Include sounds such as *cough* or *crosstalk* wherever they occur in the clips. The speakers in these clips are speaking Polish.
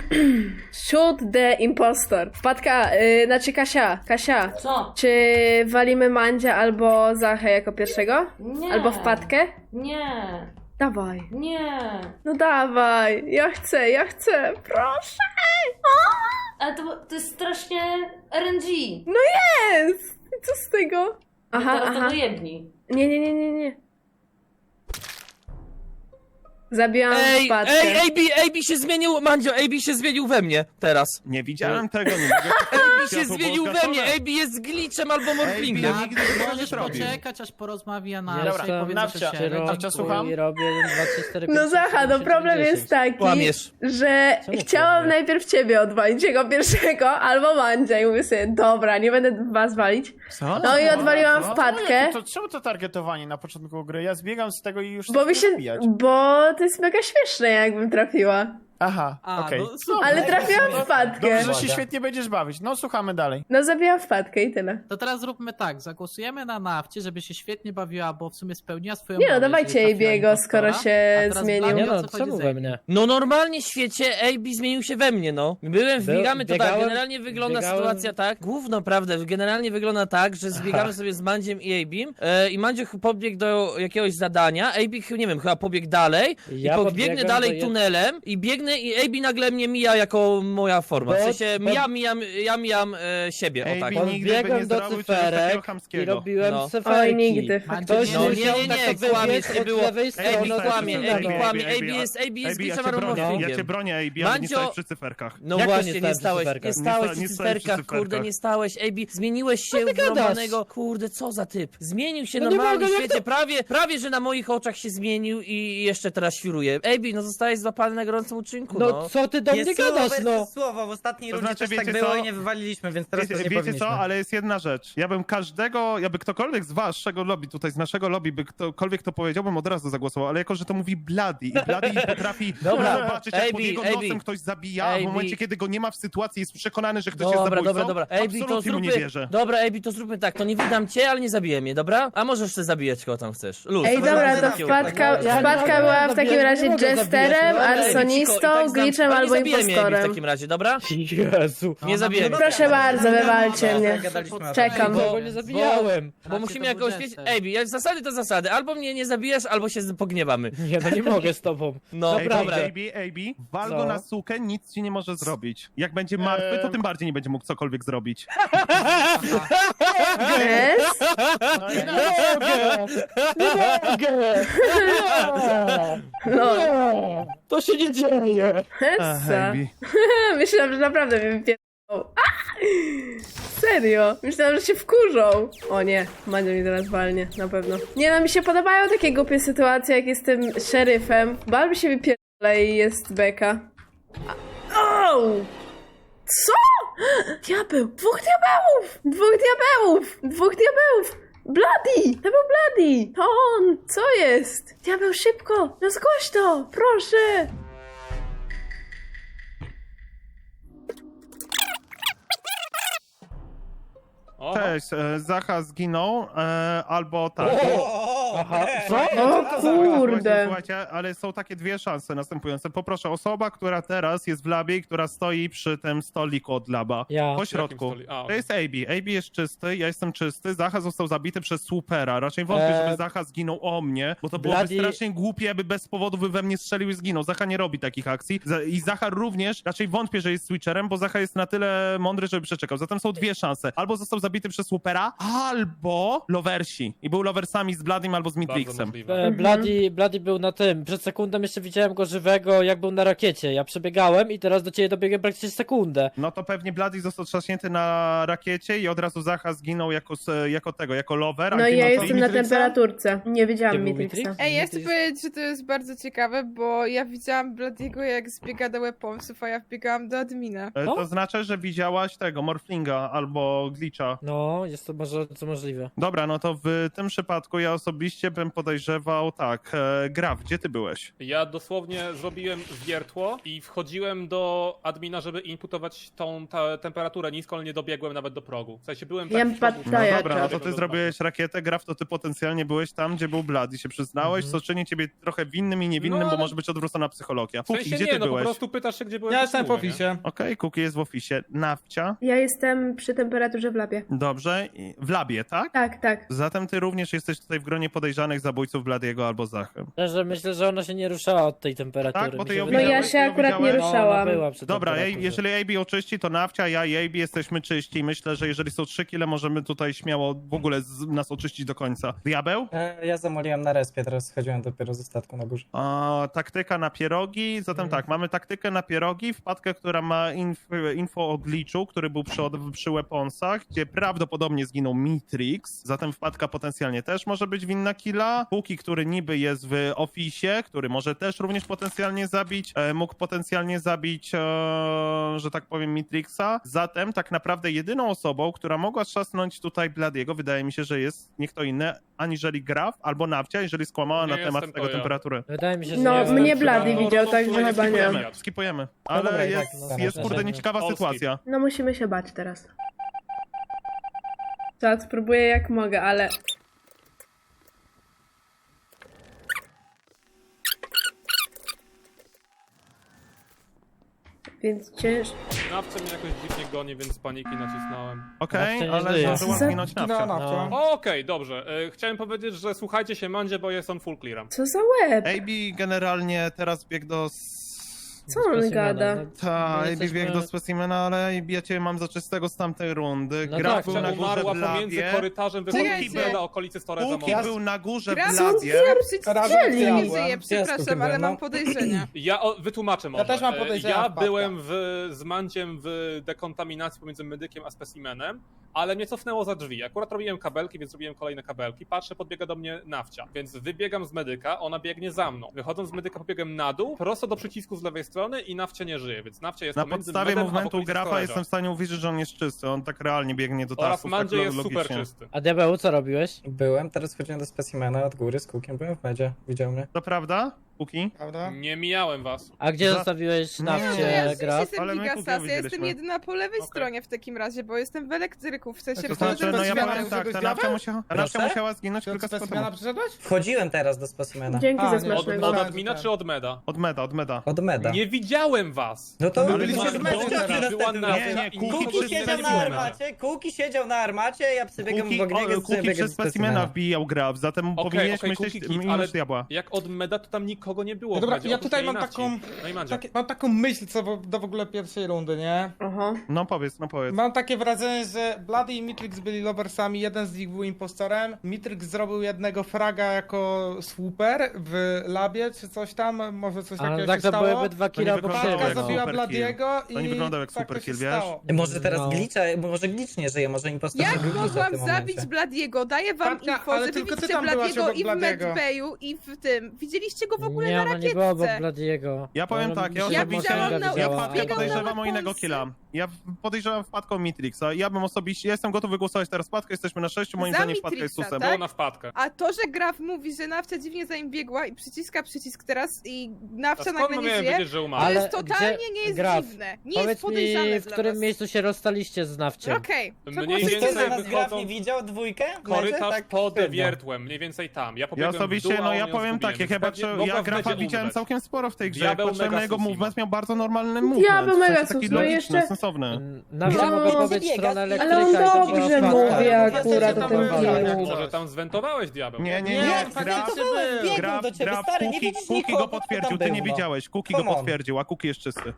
*clears throat* Shoot the impostor. Wpadka, yy, znaczy Kasia, Kasia. Co? Czy walimy Mandzia albo Zachę jako pierwszego? Nie. Albo wpadkę? Nie. Dawaj. Nie. No dawaj. Ja chcę, ja chcę. Proszę. Ale to, to jest strasznie RNG. No jest. I co z tego? Aha, Teraz aha. to dojebni. Nie, nie, nie, nie, nie. Zabiłam Ej, wpadkę. ej, AB, AB się zmienił, Mandzio, AB się zmienił we mnie teraz. Nie widziałem tego, nie mogę AB się zmienił we mnie, AB jest glitchem albo morflingiem. AB nigdy tego nie Możesz zrobił. poczekać, aż porozmawia na Dobra, i powie, co Nawcia. Nawcia, słucham? I robię 1, 2, 3, 4, 5, No 6, Zacha, 7, no 8, problem 9, jest taki, Kłamiesz. że Czemu chciałam kłamię? najpierw ciebie odwalić, jego pierwszego, albo Mandzia i mówię sobie, dobra, nie będę was walić. Co? No i odwaliłam wpadkę, To, czemu to targetowanie na początku gry? Ja zbiegam z tego i już bo mi się, wbijać. bo to jest mega śmieszne, jakbym trafiła. Aha, A, okej. no super. Ale trafiłam wpadkę. Dobrze, że się świetnie będziesz bawić. No, słuchamy dalej. No zabiłam wpadkę i tyle. To teraz zróbmy tak, zagłosujemy na Nawcie, żeby się świetnie bawiła, bo w sumie spełniła swoją Nie no, dawajcie jeżeli trafiła skoro się zmienił. Blady, Nie o no, co chodzi czemu z we AB? mnie? No normalnie w świecie AB zmienił się we mnie, no. Byłem, Był- wbiegamy, to tak, biegałem- generalnie wygląda biegałem- sytuacja tak, główno prawda, generalnie wygląda tak, że zbiegamy sobie z Mandziem i Abim e, i Mandzio ch- pobiegł do jakiegoś zadania, Abi, ch- nie wiem, chyba pobiegł dalej Ja i podbiegnę podbiegłem dalej do jed- tunelem i biegnę i Abi nagle mnie mija jako moja forma, w sensie bo- ja mijam, ja mijam e, siebie, o tak. AB nigdy by nie Podbiegłem do zrobił czegoś takiego cyferek i chamskiego. robiłem No. cyferki. Oj, nigdy, Ktoś No nie, musiał nie, nie, tak wybiec kłamiesz, nie od było. lewej strony, Abi od kłamie, Abi strony. kłamie, Abi jest, Abi jest AB, ja cię bronię, ja AB, ale nie stałeś przy cyferkach. No Jak właśnie, nie stałeś, nie cyferkach? stałeś Nie przy sta- nie stałeś przy cyferkach, kurde, nie stałeś, Ejbi, zmieniłeś się ty w gadasz? normalnego, kurde, co za typ, zmienił się No nie normalnie mogę, w jak świecie, prawie, prawie, że na moich oczach się zmienił i jeszcze teraz świruje. Ejbi, no zostałeś złapany na gorącym uczynku, no. No co ty do mnie gadasz, słowo, no? jest słowo, w ostatniej To rundzie znaczy, też tak wiecie było co? i nie wywaliliśmy, więc teraz Wiecie, też nie wiecie powinniśmy. co, ale jest jedna rzecz. Ja bym każdego, jakby ktokolwiek z waszego lobby, tutaj z naszego lobby, by ktokolwiek to powiedział, bym od razu zagłosował, ale jako, że to mówi Bloody i Bloody potrafi *laughs* Dobra, zobaczyć, jak pod jego AB. nosem ktoś zabija, a w AB. momencie, kiedy go nie ma w sytuacji, jest przekonany, że ktoś jest Dobra, zabójcą, dobra, dobra. To absolutnie mu nie zróbmy. wierzę. Dobra, Ejbi, to zróbmy tak. To nie widam cię, ale nie zabiję mnie, dobra? A możesz sobie zabijać kogo tam chcesz. Luz. Ej, Dobra, to wpadka, mogę, była w takim zabijać, razie mogę jesterem, zabijać, no, ale Ej, cicho, i arsonistą, tak znam- glitchem ale nie albo zabijaj mnie, Ejbi, w impostorem. takim razie, dobra? Jezu. Nie zabijaj mnie. Proszę bardzo, wywalcie mnie. Czekam. Bo- Bo nie zabijałem. Bo musimy to jakoś był jester. Ejbi, jak zasady to zasady. Albo mnie nie zabijasz, albo się z- pogniewamy. Nie, no nie mogę z tobą. No, AB, dobra. AB, AB, wal Co? go na sukę, nic ci nie może zrobić. Jak będzie martwy, to Eee. tym bardziej nie będzie mógł cokolwiek zrobić. Jest? No, i Nie no, mogę! Nie mogę! No, Nie! To się nie dzieje! Hessa. *laughs* Myślałam, że naprawdę mnie wypierdolą. Serio? Myślałam, że się wkurzą. O nie, Mandzio mi teraz walnie, na pewno. Nie no, mi się podobają takie głupie sytuacje, jak jestem szeryfem. Bal mi się wypierdala i jest beka. A- O! Co? *gasps* Diabeł! Dwóch diabełów! Dwóch diabełów! Dwóch diabełów! Bloody! To był Bloody! To on! Co jest? Diabeł, szybko! No zgłoś to! Proszę! Cześć, e, Zacha zginął, e, albo tak. Aha, co? O kurde! Słuchajcie, ale są takie dwie szanse następujące. Poproszę, osoba, która teraz jest w labie i która stoi przy tym stoliku od laba. Ja. Po środku. stoli- a, To jest AB. AB jest czysty, ja jestem czysty. Zacha został zabity przez Supera. Raczej wątpię, Eee, żeby Zacha zginął o mnie, bo to byłoby Bloody- strasznie głupie, aby bez powodu by we mnie strzelił i zginął. Zacha nie robi takich akcji. Za- I Zacha również, raczej wątpię, że jest switcherem, bo Zacha jest na tyle mądry, żeby przeczekał. Zatem są dwie szanse. Albo został zabity przez Supera, albo lowersi. I był lowersami z Bladim albo z Bardzo Midrixem. E, Bloody, Bloody był na tym. Przed sekundą jeszcze widziałem go żywego, jak był na rakiecie. Ja przebiegałem i teraz do ciebie dobiegłem praktycznie sekundę. No to pewnie Bloody został trzaśnięty na rakiecie i od razu Zacha zginął jako, jako tego, jako lover. No i ja jestem na temperaturce. Nie widziałam. Matrix? Ej, ja chcę powiedzieć, że to jest bardzo ciekawe, bo ja widziałam Bladiego jak zbiega do weaponsów, a ja wbiegałam do admina. E, O? To znaczy, że widziałaś tego, Morflinga albo Glitcha. No, jest to może co możliwe. Dobra, no to w tym przypadku ja osobiście osobiście bym podejrzewał, tak, e, Graf, gdzie ty byłeś? Ja dosłownie zrobiłem wiertło i wchodziłem do admina, żeby inputować tą ta, temperaturę niską, ale nie dobiegłem nawet do progu. W sensie byłem tak Jem w progu, No dobra, no to ty zrobiłeś rakietę, Graf, to ty potencjalnie byłeś tam, gdzie był Blad i się przyznałeś, co czyni ciebie trochę winnym i niewinnym, No, bo ale- może być odwrócona psychologia. W Kuki, sensie gdzie nie, ty no po byłeś? prostu pytasz się, gdzie byłem. Ja jestem w oficie. Okej, Kuki jest w ofisie. Nawcia? Ja jestem przy temperaturze w labie. Dobrze. I- W labie, tak? Tak, tak. Zatem ty również jesteś tutaj w gronie podejrzanych zabójców Bladiego albo Zachy. Szczerze myślę, że ona się nie ruszała od tej temperatury. Tak, bo ty ją No ja się Ty ją akurat nie? No, ruszałam. była przy Dobra, jeżeli AB oczyści, to Nawcia, ja i AB jesteśmy czyści. Myślę, że jeżeli są trzy kile, możemy tutaj śmiało w ogóle z nas oczyścić do końca. Diabeł? Ja zamoliłem na respie, teraz schodziłem dopiero ze statku na górze. A, taktyka na pierogi. Zatem tak, mamy taktykę na pierogi, wpadkę, która ma inf, info o glitchu, który był przy, przy weaponsach, gdzie prawdopodobnie zginął Mitrix. Zatem wpadka potencjalnie też może być winna killa. Puki, który niby jest w ofisie, który może też również potencjalnie zabić, e, mógł potencjalnie zabić, e, że tak powiem, Mitrixa. Zatem tak naprawdę jedyną osobą, która mogła trzasnąć tutaj Bladiego, wydaje mi się, że jest nie kto inny, aniżeli Graf albo Nawcia, jeżeli skłamała Nie na temat jestem tego to ja. temperatury. Wydaje mi się, że No, nie mnie jestem Blady przy- widział, także Skipujemy, chyba nie. Skipujemy, skipujemy. Ale dobra, i tak, jest, dobra, jest kurde dobra. nieciekawa sytuacja. No musimy się bać teraz. Czad, spróbuję jak mogę, ale... Więc cięż... Nawce mnie jakoś dziwnie goni, więc z paniki nacisnąłem. Okej, nie ale żyje. zdążyła Co? zginąć nawcia. No. Okej, dobrze. E, chciałem powiedzieć, że słuchajcie się Mandzie, bo jest on full clearem. Co za łeb? AB generalnie teraz biegł do... Co on gada? no. Ta, My AB jesteśmy- biegł do specimena, ale ja cię mam za czystego z tamtej rundy. No Graf tak, był na górze Umarła w pomiędzy labie. korytarzem Czekajcie. wychodzącym na okolicy Kuki Mądra. był na górze w są labie. Razem strzeli. Nie diabłem. żyję, przepraszam, ale chyba, mam no. podejrzenia. *clears throat* Ja o, wytłumaczę może. też mam E, podejrzenia Ja wpadka. byłem w, z Mandziem w dekontaminacji pomiędzy medykiem a specimenem, ale mnie cofnęło za drzwi. Akurat robiłem kabelki, więc robiłem kolejne kabelki. Patrzę, podbiega do mnie nawcia, więc wybiegam z medyka, ona biegnie za mną. Wychodząc z medyka, pobiegłem na dół, prosto do przycisku z lewej strony i nawcia nie żyje, więc nawcia jest Na podstawie okolicy Grafa jestem w stanie uwierzyć, że on jest czysty. On tak realnie biegnie do Oraz tasków. tak Mandzie jest logicznie. super czysty. A diabeł, co robiłeś? Byłem, teraz chodziłem do specimena od góry z kukiem, byłem w medzie, widział mnie. To prawda, Kuki? Prawda? Nie mijałem was. A gdzie Za- zostawiłeś Nie, No, ja nafcie, Graf? jestem Ale my Gigasas, kupię ja jestem widzieliśmy. jedyna po lewej Okej. stronie w takim razie, bo jestem w elektryku, w sensie To znaczy, no ja zmiany. powiem tak, ta Czegoś nawcia diabeł? musiała, ta Proszę? musiała zginąć Czy specimena temu. przyszedłeś? Wchodziłem teraz do specimena. Dzięki A, za nie, Od, smacznego. od Dobra, admina czy od meda? Od meda, od meda. Od meda. Nie widziałem was! No to my byliście teraz. teraz. Była Nie, nie, i Kuki siedział na armacie, Kuki siedział na armacie, ja przebiegam Kuki, w ogniego, o, Kuki przez specimena wbijał Graf, zatem Okej, powinieneś okej, myśleć Kuki minus ale diabła. jak od meda, to tam nikogo nie było. w Dobra, ja tutaj mam taką- No i. Takie, mam taką myśl co do, do w ogóle pierwszej rundy, nie? No powiedz, no powiedz. Mam takie wrażenie, że Bloody i Mitrix byli loversami, jeden z nich był impostorem. Mitrix zrobił jednego fraga jako swooper w labie, czy coś tam, może coś takiego Ale tak się to stało. byłyby dwa To nie killa wyglądało Patka jak siebie, zabiła super Bladiego To nie i wyglądał jak tak super to się kill, wiesz? stało. Może teraz No. glicza, może glitch nie żyje, może impostor Jak zrobił glitcha w mogłam tym zabić. Bladiego? Daję wam Patka, info, ale że wy tylko ty widzicie tam byłaś Bladiego obok i w Bladiego. medbayu i w tym. Widzieliście go w ogóle Nie, na ona nie była obok rakietce. Bladiego. Ja powiem Ona tak, ja się osobiście, widziałam Mosęga na- ja widziała, wpadkę biegał ale- na podejrzewam o innego killa. Ja podejrzewam wpadkę o Mitrixa. Ja bym osobiście, ja jestem gotowy głosować teraz wpadkę, jesteśmy na sześciu, moim Za zdaniem wpadka jest susem. tak? Było na wpadkę. A to, że Graf mówi, że Nawcia dziwnie za nim biegła i przyciska przycisk teraz i A Nawcia skąd nagle nie miałem żyje, wiedzieć, że to umarł? Ale jest totalnie gdzie- nie jest Graf, dziwne. Nie jest Powiedz podejrzane mi, w dla którym was. miejscu się rozstaliście z nafciem? Okej, to Mniej więcej Ktoś z nas wychodzą- graf nie widział dwójkę? w? Korytarz Tak pod wiertłem, mniej więcej tam. Ja osobiście, w dół, a no on ja ją powiem zgubiłem, tak, jak więc ja pewnie patrzę, mogła ja w grafa widziałem umrzeć. całkiem sporo w tej grze. Jak Diabeł patrzyłem na mega jego sus movement, miał bardzo normalny movement. Diabeł w sensie mega taki sus, no logiczny, jeszcze- sensowny. Nawcia No, mogła pobiec w biega, stronę ale elektryka on i dobrze mówi akurat o tym filmu. Może tam zwentowałeś diabeł. Nie, nie, Nie, nie, faktycznie do ciebie, Graf, stary, nie Kuki, widzisz Kuki nikogo, go kto potwierdził, ty nie był, no. widziałeś, Kuki go Come on. potwierdził, a Kuki jest czysty.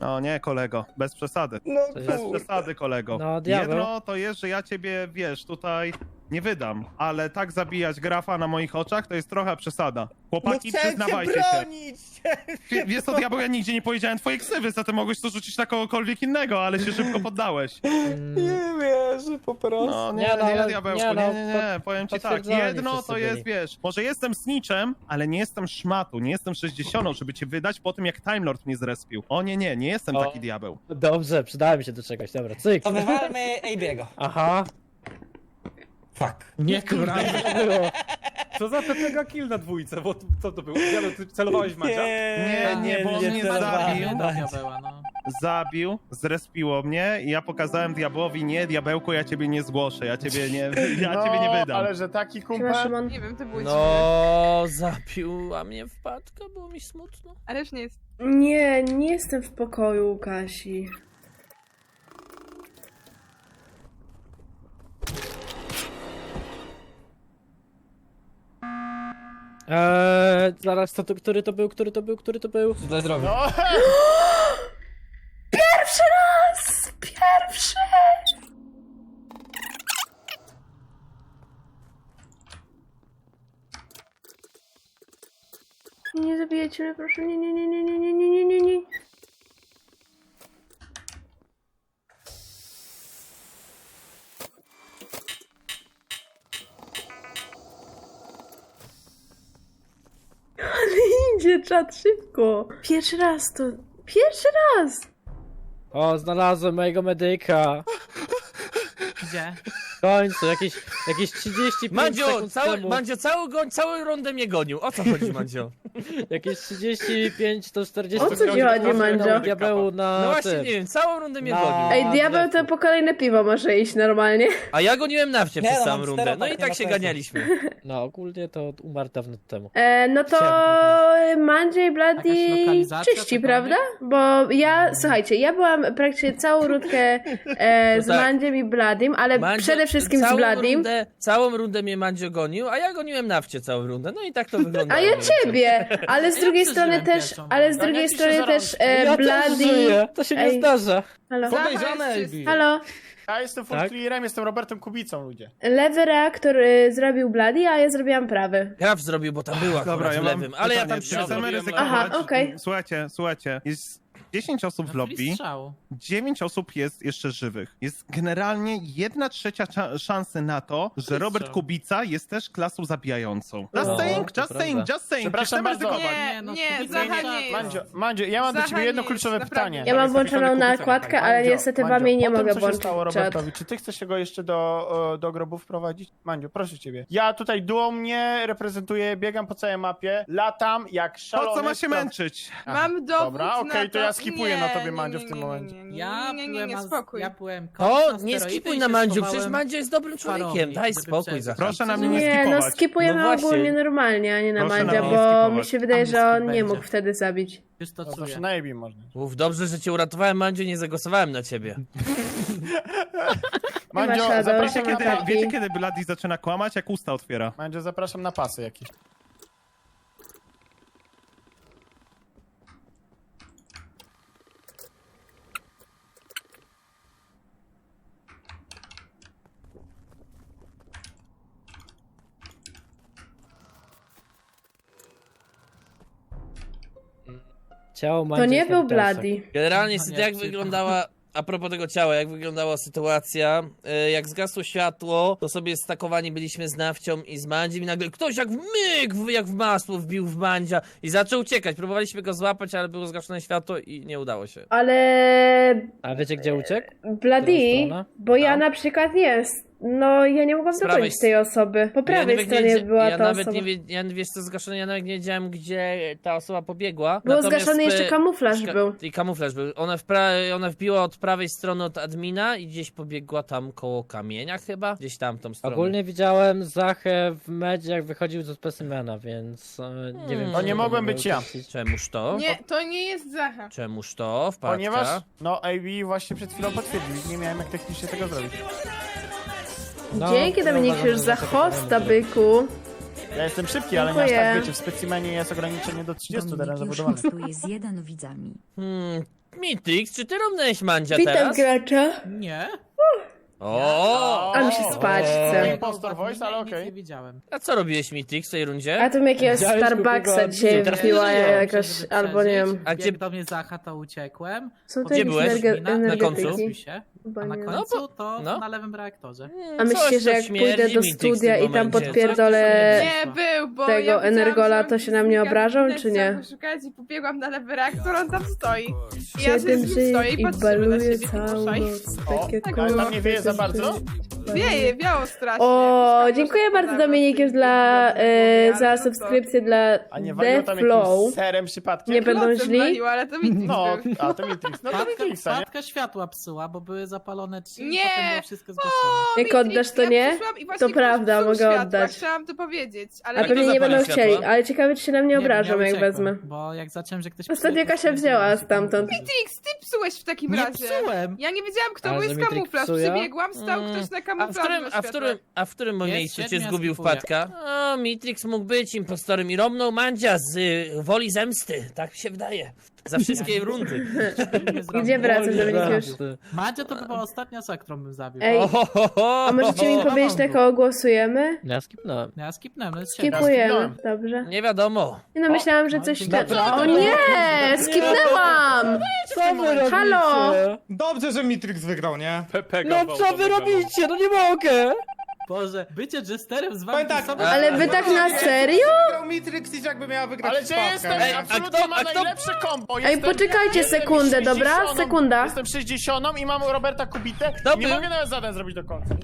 O nie, kolego, bez przesady. No Bez kurde. przesady, kolego. No, diabeł. Jedno to jest, że ja ciebie, wiesz, tutaj nie wydam, ale tak zabijać grafa na moich oczach to jest trochę przesada. No Chłopaki, chciałem cię przyznawajcie się. bronić! *laughs* Wie- Wiesz co, diabeł, ja nigdzie nie powiedziałem twojej ksywy, zatem mogłeś to rzucić na kogokolwiek innego, ale się szybko poddałeś. Mm, Nie wierzę, po prostu. No nie, Nie, nie, no, nie, ale- diabełku, nie, nie, no, nie, nie, powiem ci tak, jedno wszyscy to jest, byli. wiesz, może jestem snitchem, ale nie jestem szmatu, nie jestem 60, żeby cię wydać po tym, jak Time Lord mnie zrespił. O nie, nie, nie jestem O. taki diabeł. Dobrze, przydało mi się do czegoś, dobra, cyk. To wywalmy AB'ego. Aha. Fuck. Nie, kurwa. *laughs* Było. Co za PPG kill na dwójce, bo co to było? Diabeł, ty celowałeś w Mandzia? Nie, nie, bo on mnie zabił. No. Zabił, zrespiło mnie i ja pokazałem diabłowi, nie, diabełku, ja ciebie nie zgłoszę, ja ciebie nie, *laughs* ja ciebie nie wydam. ale że taki kumpel... Szymon. Nie wiem, to było. No, zabiła mnie wpadka, było mi smutno. Ale już nie jest. Nie, nie jestem w pokoju Kasi. Eee, zaraz, to, to, który to był, który to był, który to był? Źle zrobił. No, *gasps* Pierwszy raz! Pierwszy! Nie, nie zabijajcie mnie, proszę. Nie, nie, nie, nie, nie, nie, nie, nie, nie, czat szybko. Pierwszy raz to... Pierwszy raz! O, znalazłem mojego medyka. Gdzie? W końcu, jakieś, jakieś 35 Mandzio, sekund cały, temu. Mandzio cały, goń, całą rundę mnie gonił. O co chodzi, Mandzio? *laughs* Jakieś 35 to 40 O co ci chodzi, Mandzio? Diabeł na No właśnie, tym. nie wiem, całą rundę mnie Na- gonił. Ej, diabeł to po kolejne piwo może iść normalnie. A ja goniłem nawcie Nie, przez no, całą mam rundę. No i tak się sensu. ganialiśmy. *laughs* No, ogólnie to umarł dawno temu. E, no to Mandziej Bloody Jakaś lokalizacja, czyści, prawda? Bo ja, słuchajcie, ja byłam praktycznie całą rundkę e, z No tak. Mandziem i Bladim, ale Mandzio- przede wszystkim z całą Bladim. Rundę, całą rundę mnie Mandzio gonił, a ja goniłem nawcie całą rundę. No i tak to wyglądało. A ja ciebie, ale z Ja drugiej przeżyłem strony też, ale z drugiej Ja się strony też e, ja Bloody... żyję, to się nie Ej. zdarza. Halo, Podejrzane, halo. Ja jestem full Tak? clearem, jestem Robertem Kubicą, ludzie. Lewy reaktor y, zrobił Bloody, a ja zrobiłem prawy. Graf zrobił, bo tam była Dobra, akurat ja lewym, ale ja tam ryzykować? Aha, okej. Słuchajcie, słuchajcie, jest 10 osób w lobby, free strzał. 9 osób jest jeszcze żywych. Jest generalnie jedna trzecia szansy na to, że Robert Kubica jest też klasą zabijającą. Just No, saying, just prawda. saying, just saying. Przepraszam Chcemy bardzo. ryzykować. Nie, Nie, no, nie, Kubica Zacha nie-. Mandzio, Mandzio, ja mam do ciebie jedno kluczowe pytanie. Ja mam włączoną nakładkę, ale niestety wam jej nie mogę co się włączyć stało. Robertowi, czy ty chcesz go jeszcze do, do grobu wprowadzić? Mandzio, proszę ciebie. Ja tutaj duo mnie reprezentuję, biegam po całej mapie, latam jak szalony. Po co ma się męczyć? Mam dowód Dobra, okej, to ja skipuję nie, na tobie, Mandzio, nie, w tym momencie. Nie, nie, Ja nie, nie, nie, spokój. ja byłem O, nie skipuj na Mandziu, przecież Mandzio jest dobrym człowiekiem. Daj spokój. Zachar. Proszę na mnie nie Nie, no skipować. skipujemy No właśnie. ogólnie normalnie, a nie na Proszę Mandzia, bo skipować. mi się wydaje, że on nie mógł wtedy zabić. Już to No czuję. zawsze na AB można. Uf, dobrze, że cię uratowałem, Mandziu, nie zagłosowałem na ciebie. *laughs* Mandzio, Shadow, zapraszam Wiecie Proszę na, kiedy, wiecie, kiedy Bloody zaczyna kłamać? Jak usta otwiera. Mandzio, zapraszam na pasy jakieś. Ciało To nie był. Bloody. Generalnie, No jak wyglądała... A propos tego ciała, jak wyglądała sytuacja, e, jak zgasło światło, to sobie stakowani byliśmy z Nawcią i z Mandziem i nagle ktoś jak w myk, w- jak w masło wbił w Mandzia i zaczął uciekać. Próbowaliśmy go złapać, ale było zgaszone światło i nie udało się. Ale A wiecie gdzie uciekł? Stronę? bo ja na przykład nie, no ja nie mogłam Z prawej tej osoby. Po prawej nie stronie wiedzie- była ja ta nawet osoba. nie wie, ja wiesz co zgaszone, ja nawet nie wiedziałem gdzie ta osoba pobiegła. Było Natomiast, zgaszony jeszcze kamuflaż szka- był. I kamuflaż był. Ona, wpra- ona wbiła od prawej strony od admina i gdzieś pobiegła tam koło kamienia chyba. Gdzieś tam tą stronę. Ogólnie widziałem Zachę w medzie jak wychodził z specimena, więc e, nie wiem. To czy nie mogłem być ja. Czemuż to? Nie, to nie jest Zacha. Czemuż to? Wpadka. Ponieważ, no AB właśnie przed chwilą potwierdził, nie miałem jak technicznie tego zrobić. No, Dzięki Dominik już że za hosta, byku. Ja jestem szybki, ale nie aż Dziękuję. tak wiecie, w specimenie jest ograniczenie do 30 teren zabudowanych. z jeden widzami. Hmm. Mitrix, czy ty równałeś Mandzia Witam teraz? gracza. Nie. O! A mi się spać chce. Impostor voice, ale okej. nie widziałem. A co robiłeś Mitrix w tej rundzie? A tu mi jakiegoś Widziałeś Starbucksa dzisiaj Teraz nie jakaś, Żeby albo nie wiem. A A gdzie- gdzie do mnie Zacha, to uciekłem. Są to Gdzie jakieś byłeś? energe- Na, na końcu? energetyki? Się. Chyba A na nie. końcu to no. na lewym reaktorze. Hmm, A myślicie, że jak pójdę do studia i tam podpierdolę Nie, był, bo tego ja Energola, to się na mnie obrażą, czy nie? szukać i pobiegłam na lewy reaktor, on tam stoi. I ja sobie Siedem z nim stoję żyć i i patrzymy na baluję siebie, całą kurwa, i- noc. Takie tak, ale tam nie wieje za reparto? Wieje, wiało strasznie. O, dziękuję bardzo Dominik już dla, e, ale za no to- subskrypcję dla A nie The tam Flow. jakimś serem przypadkiem? Nie będą źli. waliło, ale to Mitrix No, był. a to Matrix. No to Matrixa, nie? wpadka światła psuła, bo były zapalone trzy i Nie! potem było wszystko zgaszone. Jak Matrix, oddasz, to nie? przyszłam i właśnie To prawda, psuł mogę światła, oddać. Chciałam to powiedzieć, ale A Jak pewnie to nie zapali będą światła? chcieli, ale ciekawe, czy się na mnie Nie, obrażą, ja jak wezmę. Bo jak zacząłem, że ktoś Ostatnio Kasia wzięła stamtąd. Matrix, ty psułeś w takim Nie razie. psułem! Ja nie wiedziałam, kto, Ale że jest Matrix kamuflaż. psuje? Przebiegłam, stał Mm, ktoś na A w którym, a w którym, a w którym momencie cię zgubił wpadka? O, Mitrix mógł być impostorem i romnął Mandzia z y, woli zemsty. Tak mi się wydaje. Za wszystkie rundy. Gdzie wracasz, Dominik, już? Madzia to była ostatnia osoba, którą bym zabił. Ej, a możecie mi powiedzieć, na kogo głosujemy? Ja skipnąłem. Ja skipnąłem, jest siedem. Skipujemy, dobrze. Nie wiadomo. Nie no, myślałam, że coś... Naprawdę? O nie! Skipnęłam! Co wy robicie? Halo? Dobrze, że Mitrix wygrał, nie? No co wy robicie? No nie mogę! Boże, bycie jesterem z wami Powiem tak, samo- Ale wy tak na serio? Mitrix jakby miała wygrać Ale że wpadka, jestem? Ej, a absolutnie kto- ma a kto- najlepsze kombo. Ej, Jestem, poczekajcie jestem sekundę, dobra? 60, Sekunda. Jestem 60 i mam Roberta Kubitę Kto i nie był? mogę nawet zadań zrobić do końca.